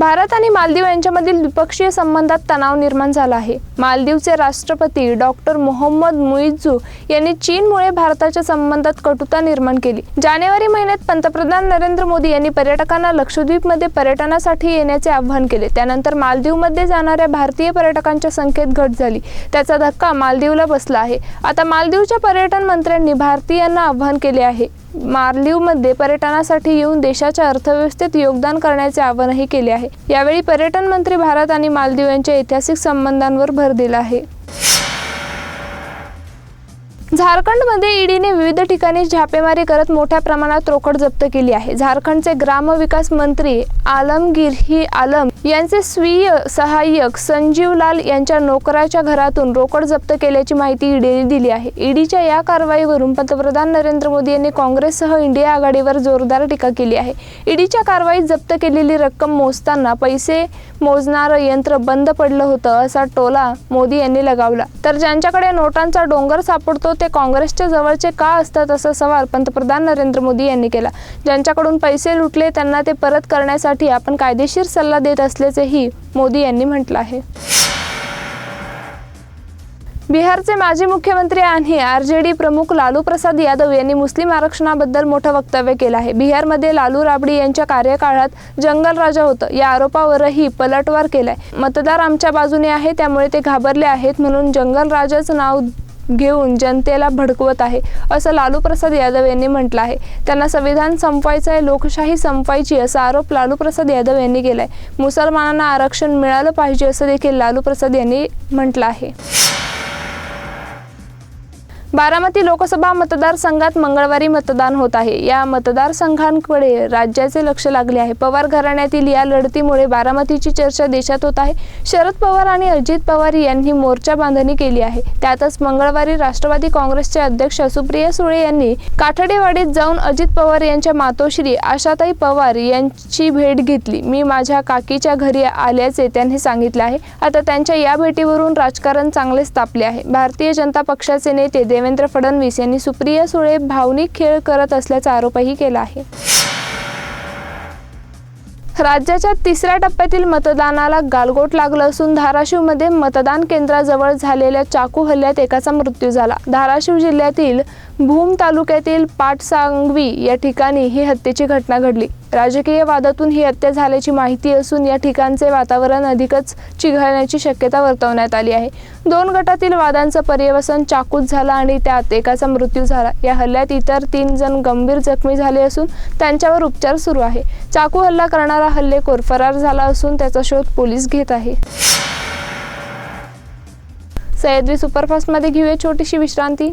भारत आणि मालदीव यांच्यामधील द्विपक्षीय संबंधात तणाव निर्माण झाला आहे. मालदीवचे राष्ट्रपती डॉक्टर मोहम्मद मुइझू यांनी चीनमुळे भारताच्या संबंधात कटुता निर्माण केली. जानेवारी महिन्यात पंतप्रधान नरेंद्र मोदी यांनी पर्यटकांना लक्षद्वीपमध्ये पर्यटनासाठी येण्याचे आवाहन केले. त्यानंतर मालदीवमध्ये जाणाऱ्या भारतीय पर्यटकांच्या संख्येत घट झाली. त्याचा धक्का मालदीवला बसला आहे. आता मालदीवच्या पर्यटन मंत्र्यांनी भारतीयांना आवाहन केले आहे. मालदीवमध्ये पर्यटनासाठी येऊन देशाच्या अर्थव्यवस्थेत योगदान करण्याचे आवाहनही केले आहे. यावेळी पर्यटन मंत्री भारत आणि मालदीव यांच्या ऐतिहासिक संबंधांवर भर दिला आहे. झारखंडमध्ये ईडीने विविध ठिकाणी छापेमारी करत मोठ्या प्रमाणात रोकड जप्त केली आहे. झारखंडचे ग्रामविकास मंत्री आलमगीर ही आलम यांचे स्वीय सहाय्यक संजीव लाल यांच्या नोकराच्या घरातून रोकड जप्त केल्याची माहिती ईडीने दिली आहे. ईडीच्या या कारवाईवरून पंतप्रधान नरेंद्र मोदी यांनी काँग्रेससह इंडिया आघाडीवर जोरदार टीका केली आहे. ईडीच्या कारवाईत जप्त केलेली रक्कम मोजताना पैसे मोजणारं यंत्र बंद पडलं होतं असा टोला मोदी यांनी लगावला. तर ज्यांच्याकडे नोटांचा डोंगर सापडतो ते काँग्रेसच्या जवळचे का असतात असा सवाल पंतप्रधान नरेंद्र मोदी यांनी केला. ज्यांच्याकडून पैसे लुटले त्यांना ते परत करण्यासाठी आपण कायदेशीर सल्ला देत असल्याचेही मोदी यांनी म्हटलं आहे. बिहारचे माजी मुख्यमंत्री आणि आर जे डी प्रमुख लालू प्रसाद यादव यांनी मुस्लिम आरक्षणाबद्दल मोठं वक्तव्य केलं आहे. बिहारमध्ये लालू राबडी यांच्या कार्यकाळात जंगल राजा होतं या आरोपावरही पलटवार केलाय. मतदार आमच्या बाजूने आहे त्यामुळे ते घाबरले आहेत म्हणून जंगल राजाचं नाव घेऊन जनतेला भडकवत आहे असं लालू प्रसाद यादव यांनी म्हटलं आहे. त्यांना संविधान संपवायचं आहे लोकशाही संपवायची असा आरोप लालू प्रसाद यादव यांनी केलाय. मुसलमानांना आरक्षण मिळालं पाहिजे असं देखील लालू प्रसाद यांनी म्हटलं आहे. बारामती लोकसभा मतदारसंघात मंगळवारी मतदान होत आहे. या मतदारसंघांकडे राज्याचे लक्ष लागले आहे. पवार घराण्यातील या लढतीमुळे बारामतीची चर्चा देशात होत आहे. शरद पवार आणि अजित पवार यांनी मोर्चा बांधणी केली आहे. त्यातच मंगळवारी राष्ट्रवादी काँग्रेसचे अध्यक्ष सुप्रिया सुळे यांनी काठडेवाडीत जाऊन अजित पवार यांच्या मातोश्री आशाताई पवार यांची भेट घेतली. मी माझ्या काकीच्या घरी आल्याचे त्यांनी सांगितले आहे. आता त्यांच्या या भेटीवरून राजकारण चांगलेच तापले आहे. भारतीय जनता पक्षाचे नेते देवेंद्र फडणवीस यांनी सुप्रिया सुळे भावनिक खेळ करत असल्याचा आरोपही केला आहे. राज्याच्या तिसऱ्या टप्प्यातील मतदानाला गालगोट लागलं असून धाराशिवमध्ये मतदान केंद्राजवळ झालेल्या चाकू हल्ल्यात एकाचा मृत्यू झाला. धाराशिव जिल्ह्यातील भूम तालुक्यातील पाटसांगवी या ठिकाणी ही हत्येची घटना घडली. राजकीय वादातून ही हत्या झाल्याची माहिती असून या ठिकाणचे वातावरण अधिकच चिघळण्याची शक्यता वर्तवण्यात आली आहे. दोन गटातील वादांचं पर्यवसन चाकूत झालं आणि त्यात एकाचा मृत्यू झाला. या हल्ल्यात इतर तीन जण गंभीर जखमी झाले असून त्यांच्यावर उपचार सुरू आहे. चाकू हल्ला करणारा हल्लेखोर फरार झाला असून त्याचा शोध पोलीस घेत आहे. सह्याद्री सुपरफास्टमध्ये घेऊया छोटीशी विश्रांती.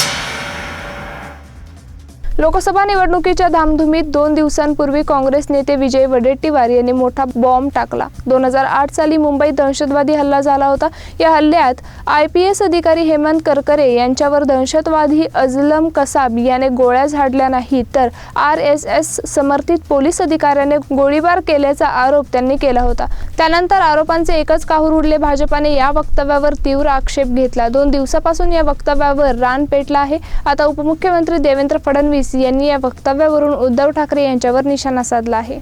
लोकसभा निवडणुकीच्या धामधुमीत दोन दिवसांपूर्वी काँग्रेस नेते विजय वडेट्टीवार यांनी मोठा बॉम्ब टाकला. दोन हजार आठ साली मुंबईत दहशतवादी हल्ला झाला होता. या हल्ल्यात आय पी एस अधिकारी हेमंत करकरे यांच्यावर दहशतवादी अजलम कसाब याने गोळ्या झाडल्या नाहीत तर आर एस एस समर्थित पोलीस अधिकाऱ्याने गोळीबार केल्याचा आरोप त्यांनी केला होता. त्यानंतर आरोपांचे एकच काहूर उडले. भाजपाने या वक्तव्यावर तीव्र आक्षेप घेतला. दोन दिवसापासून या वक्तव्यावर रान पेटला आहे. आता उपमुख्यमंत्री देवेंद्र फडणवीस यांनी या वक्तव्यावरून उद्धव ठाकरे यांच्यावर निशाणा साधला आहे.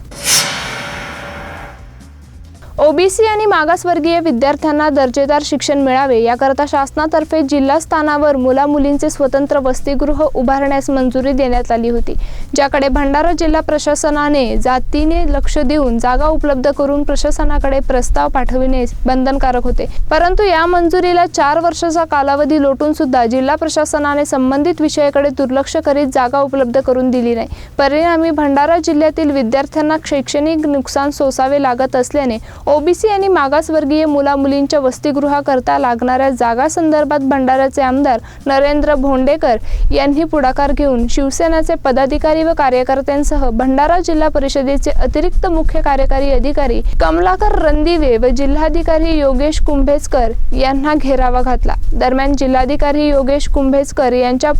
ओबीसी आणि मागासवर्गीय विद्यार्थ्यांना दर्जेदार शिक्षण मिळावे याकरता शासनातर्फे जिल्हा स्थानावर मुला मुलींचे स्वतंत्र वसतिगृह उभारण्यास मंजुरी देण्यात आली होती ज्याकडे भंडारा जिल्हा प्रशासनाने जातीने लक्ष देऊन जागा उपलब्ध करून प्रशासनाकडे प्रस्ताव पाठविणे बंधनकारक होते. परंतु या मंजुरीला चार वर्षाचा कालावधी लोटून सुद्धा जिल्हा प्रशासनाने संबंधित विषयाकडे दुर्लक्ष करीत जागा उपलब्ध करून दिली नाही. परिणामी भंडारा जिल्ह्यातील विद्यार्थ्यांना शैक्षणिक नुकसान सोसावे लागत असल्याने ओबीसी आणि मागासवर्गीय मुला मुलींच्या वसतिगृहाकरता लागणाऱ्या जागा संदर्भात भंडाऱ्याचे आमदार नरेंद्र भोंडेकर यांनी पुढाकार घेऊन शिवसेनेचे पदाधिकारी व कार्यकर्त्यांसह भंडारा जिल्हा परिषदेचे अतिरिक्त मुख्य कार्यकारी अधिकारी कमलाकर रंदिवे व जिल्हाधिकारी योगेश कुंभेजकर यांना घेरावा घातला. दरम्यान जिल्हाधिकारी योगेश कुंभेजकर यांच्या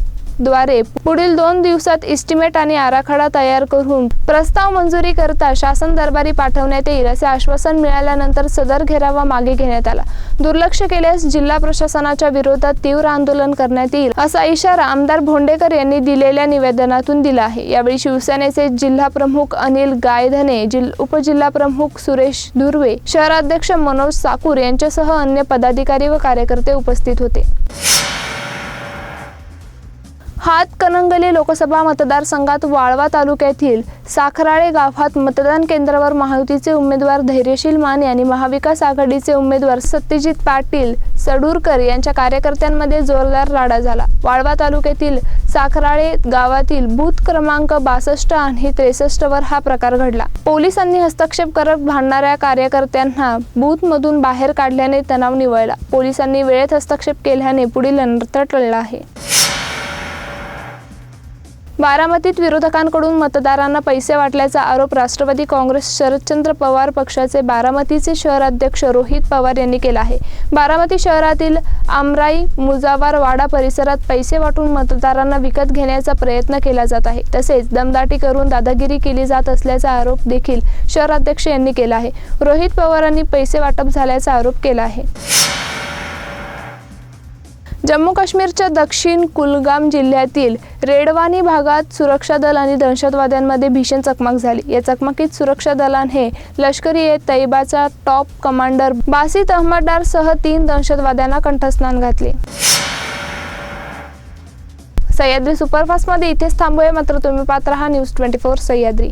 द्वारे पुढील दोन दिवसात इस्टिमेट आणि आराखडा तयार करून प्रस्ताव मंजुरी करता शासन दरबारी पाठवण्यात येईल असे आश्वासन मिळाल्यानंतर सदर घेरावा मागे घेण्यात आला. दुर्लक्ष केल्यास जिल्हा प्रशासनाच्या विरोधात तीव्र आंदोलन करण्यात येईल असा इशारा आमदार भोंडेकर यांनी दिलेल्या निवेदनातून दिला आहे. यावेळी शिवसेनेचे जिल्हा प्रमुख अनिल गायधने जिल उपजिल्हा प्रमुख सुरेश धुर्वे शहराध्यक्ष मनोज साकूर यांच्यासह अन्य पदाधिकारी व कार्यकर्ते उपस्थित होते. हातकणंगले लोकसभा मतदारसंघात वाळवा तालुक्यातील साखराळे गावात मतदान केंद्रावर महायुतीचे उमेदवार धैर्यशील माने आणि महाविकास आघाडीचे उमेदवार सत्यजित पाटील सडूरकर यांच्या कार्यकर्त्यांमध्ये जोरदार राडा झाला. वाळवा तालुक्यातील साखराळे गावातील बूथ क्रमांक बासष्ट आणि त्रेसष्ट वर हा प्रकार घडला. पोलिसांनी हस्तक्षेप करत भांडणाऱ्या कार्यकर्त्यांना बूथमधून बाहेर काढल्याने तणाव निवळला. पोलिसांनी वेळेत हस्तक्षेप केल्याने पुढील अनर्थ टळला आहे. बारामतीत विरोधकांकडून मतदारांना पैसे वाटल्याचा आरोप राष्ट्रवादी काँग्रेस शरदचंद्र पवार पक्षाचे बारामतीचे शहराध्यक्ष रोहित पवार यांनी केला आहे. बारामती शहरातील आमराई मुजावार वाडा परिसरात पैसे वाटून मतदारांना विकत घेण्याचा प्रयत्न केला जात आहे. तसेच दमदाटी करून दादागिरी केली जात असल्याचा आरोप देखील शहराध्यक्ष यांनी केला आहे. रोहित पवारांनी पैसे वाटप झाल्याचा आरोप केला आहे. जम्मू काश्मीरच्या दक्षिण कुलगाम जिल्ह्यातील रेडवानी भागात सुरक्षा दल आणि दहशतवाद्यांमध्ये भीषण चकमक झाली. या चकमकीत सुरक्षा दलाने लष्करी ए तैबाचा टॉप कमांडर बासित अहमददार सह तीन दहशतवाद्यांना कंठस्नान घातले. सह्याद्री सुपरफास्टमध्ये इथेच थांबूया. मात्र तुम्ही पात्र हा न्यूज ट्वेंटी फोर सह्याद्री.